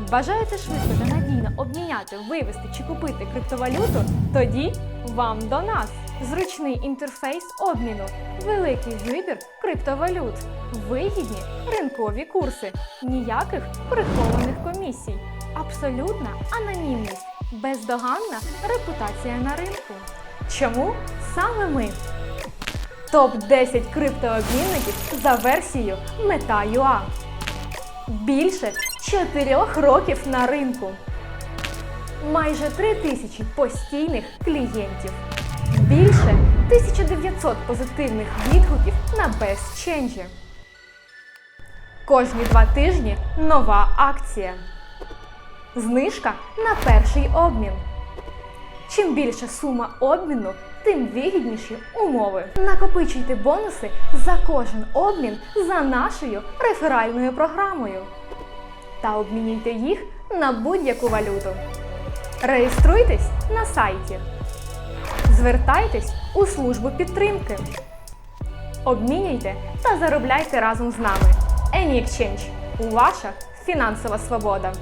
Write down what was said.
Бажаєте швидко та надійно обміняти, вивести чи купити криптовалюту? Тоді вам до нас. Зручний інтерфейс обміну, великий вибір криптовалют, вигідні ринкові курси, ніяких прихованих комісій, абсолютна анонімність, бездоганна репутація на ринку. Чому саме ми? Топ-10 криптообмінників за версією Meta.ua. Більше 4 років на ринку. Майже 3 тисячі постійних клієнтів. Більше 1900 позитивних відгуків на BestChange. Кожні два тижні нова акція. Знижка на перший обмін. Чим більша сума обміну, тим вигідніші умови. Накопичуйте бонуси за кожен обмін за нашою реферальною програмою. Та обмінюйте їх на будь-яку валюту. Реєструйтесь на сайті. Звертайтесь у службу підтримки. Обмінюйте та заробляйте разом з нами. AnyExchange – ваша фінансова свобода.